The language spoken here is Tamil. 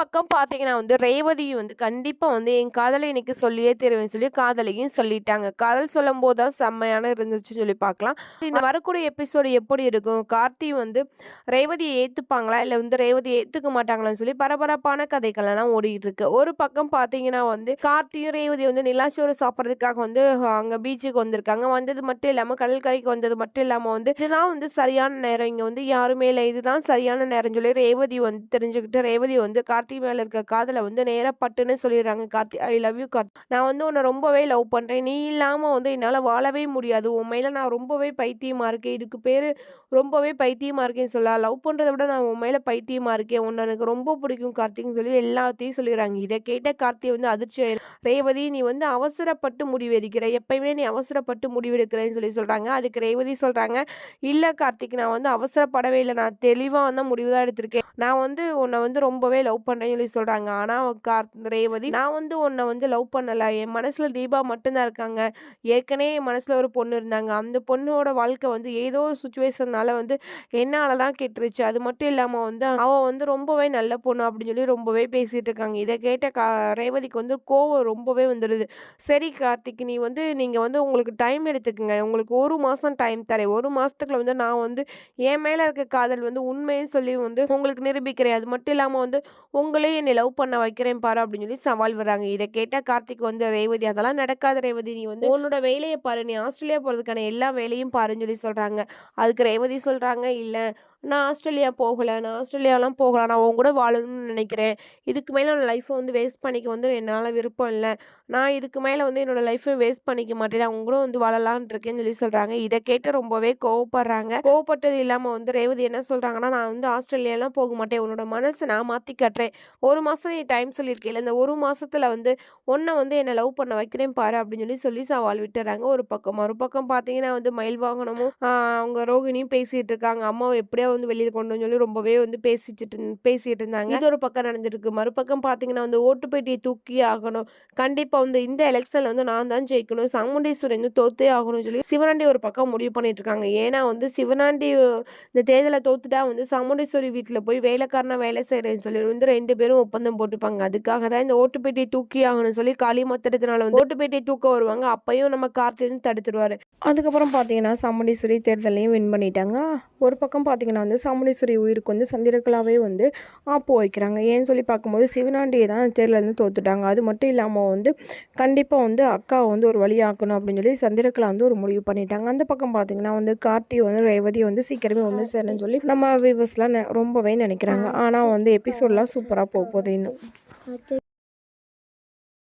பக்கம் பார்த்தீங்கன்னா வந்து ரேவதியும் வந்து கண்டிப்பாக வந்து என் காதலை இன்னைக்கு சொல்லியே தருவேன் சொல்லி காதலையும் சொல்லிட்டாங்க. காதல் சொல்லும் போது தான் செம்மையான இருந்துச்சுன்னு சொல்லி பார்க்கலாம் இந்த வரக்கூடிய எபிசோடு எப்படி இருக்கும்? கார்த்தி வந்து ரேவதியை ஏற்றுப்பாங்களா இல்லை வந்து ரேவதியை ஏற்றுக்க மாட்டாங்களான்னு சொல்லி பரபரப்பான கதைகள்லாம் ஓடிட்டு இருக்கு. ஒரு பக்கம் பார்த்தீங்கன்னா வந்து கார்த்தியும் ரேவதி வந்து நிலாச்சோறு சாப்பிட்றதுக்காக வந்து அங்கே பீச்சுக்கு வந்திருக்காங்க. வந்தது மட்டும் இல்லாமல் கடற்கரைக்கு வந்தது மட்டும் இல்லாமல் வந்து இதுதான் வந்து சரியான நேரம். இங்கே வந்து யாருமே இல்லை. இதுதான் சரியான நேரம் சொல்லி ரேவதி வந்து தெரிஞ்சுக்கிட்டு ரேவதி வந்து கார்த்தி மேலே இருக்க காதலை வந்து நேராக பட்டுன்னு சொல்லிடுறாங்க Karthi I love you Karthi. நான் வந்து உன்னை ரொம்பவே லவ் பண்ணுறேன் நீ இல்லாமல் வந்து என்னால் வாழவே முடியாது. உன் மேலே நான் ரொம்பவே பைத்தியமாக இருக்கேன். இதுக்கு பேர் ரொம்பவே பைத்தியமாக இருக்கேன்னு சொல்லலாம். லவ் பண்ணுறத விட நான் உன் மேலே பைத்தியமாக இருக்கேன். உன்னை எனக்கு ரொம்ப பிடிக்கும் கார்த்திக்னு சொல்லி எல்லாத்தையும் சொல்லிடுறாங்க. இதை கேட்ட கார்த்தி வந்து அதிர்ச்சி ரேவதி நீ வந்து அவசரப்பட்டு முடிவெடுக்கிற. எப்பயுமே நீ அவசரப்பட்டு முடிவெடுக்கிறேன்னு சொல்லி சொல்கிறாங்க அதுக்கு ரேவதி சொல்கிறாங்க இல்லை கார்த்திக் நான் வந்து அவசரப்படவே இல்லை. நான் தெளிவாக வந்து முடிவு தான் எடுத்திருக்கேன். நான் வந்து உன்னை வந்து ரொம்பவே லவ் பண்ணுறேன்னு சொல்லி சொல்கிறாங்க ஆனால் கார் ரேவதி நான் வந்து உன்னை வந்து லவ் பண்ணலை. என் மனசில் தீபா மட்டும்தான் இருக்காங்க. ஏற்கனவே என் மனசில் ஒரு பொண்ணு இருந்தாங்க. அந்த பொண்ணோட வாழ்க்கை வந்து ஏதோ ஒரு சுச்சுவேஷன்னால வந்து என்னால் தான் கெட்டுருச்சு. அது மட்டும் இல்லாமல் வந்து அவள் வந்து ரொம்பவே நல்ல பொண்ணு அப்படின்னு சொல்லி ரொம்பவே பேசிகிட்டு இருக்காங்க. இதை கேட்ட கா ரேவதிக்கு வந்து கோவம் ரொம்பவே வந்துடுது சரி கார்த்திக் நீ வந்து நீங்கள் வந்து உங்களுக்கு டைம் எடுத்துக்கங்க. உங்களுக்கு ஒரு மாதம் டைம் தரேன். ஒரு மாதத்துக்குள்ள வந்து நான் வந்து என் மேலே இருக்க காதல் வந்து உண்மைன்னு சொல்லி வந்து உங்களுக்கு நிரூபிக்கிறேன். அது மட்டும் இல்லாமல் வந்து உங்களே என்னை லவ் பண்ண வைக்கிறேன் பாரு அப்படின்னு சொல்லி சவால் வர்றாங்க இதை கேட்டால் கார்த்திக் வந்து ரேவதி அதெல்லாம் நடக்காத ரேவதி நீ வந்து உன்னோட வேலையை பாரு. நீ ஆஸ்திரேலியா போகிறதுக்கான எல்லா வேலையும் பாருன்னு சொல்லி சொல்கிறாங்க அதுக்கு ரேவதி சொல்கிறாங்க இல்லை நான் ஆஸ்திரேலியா போகலை. நான் ஆஸ்திரேலியாலாம் போகலாம் நான் உன் கூட வாழணும்னு நினைக்கிறேன். இதுக்கு மேலே நான் லைஃப்பை வந்து வேஸ்ட் பண்ணிக்க வந்து என்னால் விருப்பம் இல்லை. நான் இதுக்கு மேலே வந்து என்னோடய லைஃப்பை வேஸ்ட் பண்ணிக்க மாட்டேன். நான் உங்க கூட வந்து வாழலான் இருக்கேன்னு சொல்லி சொல்கிறாங்க இதை கேட்டு ரொம்பவே கோவப்படுறாங்க. கோவப்பட்டது இல்லாமல் வந்து ரேவதி என்ன சொல்கிறாங்கன்னா நான் வந்து ஆஸ்திரேலியாலாம் போக மாட்டேன். உன்னோட மனசை நான் மாற்றி காட்டுறேன். ஒரு மாதம் நீ டைம் சொல்லியிருக்கேன் இந்த ஒரு மாதத்தில் வந்து ஒன்றை வந்து என்னை லவ் பண்ண வைக்கிறேன் பாரு அப்படின்னு சொல்லி சொல்லி சவால் விட்டுறாங்க. ஒரு பக்கம் மறுபக்கம் பார்த்தீங்கன்னா வந்து மயில் வாகனமும் அவங்க ரோகிணியும் பேசிகிட்டு இருக்காங்க. அம்மாவை எப்படியா வந்து வெளியில் கொண்டு சொல்லி ரொம்பவே வந்து பேசிச்சுட்டு பேசிகிட்டு பேசிட்டு இருந்தாங்க. இது ஒரு பக்கம் நடந்துருக்கு மறுபக்கம் பார்த்தீங்கன்னா வந்து ஓட்டுப்பேட்டியை தூக்கி ஆகணும். கண்டிப்பாக வந்து இந்த எலெக்ஷனில் வந்து நான் தான் ஜெயிக்கணும். சாமுண்டீஸ்வரி வந்து தோத்தே ஆகணும்னு சொல்லி சிவனாண்டி ஒரு பக்கம் முடிவு பண்ணிட்டு இருக்காங்க. ஏன்னா வந்து சிவனாண்டி இந்த தேர்தலை தோத்துட்டா வந்து சாமுண்டீஸ்வரி வீட்டில் போய் வேலைக்காரனா வேலை செய்கிறேன்னு சொல்லி வந்து ரெண்டு பேரும் ஒப்பந்தம் போட்டுப்பாங்க. அதுக்காக தான் இந்த ஓட்டுப்பேட்டியை தூக்கி ஆகணும்னு சொல்லி காளி மொத்தத்தினால வந்து ஓட்டுப்பேட்டியை தூக்க வருவாங்க. அப்பையும் நம்ம கார்த்தி வந்து தடுத்துருவாரு. அதுக்கப்புறம் பார்த்தீங்கன்னா சாமுண்டீஸ்வரி தேர்தலையும் வின் பண்ணிட்டாங்க. ஒரு பக்கம் பார்த்தீங்கன்னா வந்து சாமுண்டீஸ்வரி உயிருக்கு வந்து சந்திரகலாவே வந்து ஆப்பு வைக்கிறாங்க. ஏன்னு சொல்லி பார்க்கும்போது சிவனாண்டியை தான் தேர்தலில் இருந்து தோத்துட்டாங்க. அது மட்டும் இல்லாமல் வந்து கண்டிப்பாக வந்து அக்காவை வந்து ஒரு வழி ஆக்கணும் அப்படின்னு சொல்லி சந்திரகலா வந்து ஒரு முடிவு பண்ணிட்டாங்க. அந்த பக்கம் பார்த்தீங்கன்னா வந்து கார்த்தி வந்து ரேவதி வந்து சீக்கிரமே ஒன்று சேரணும்னு சொல்லி நம்ம வியூவர்ஸ்லாம் ரொம்பவே நினைக்கிறாங்க. ஆனால் வந்து எபிசோட்லாம் சூப்பராக ಪರ ಹೋಗ್ಬೋದು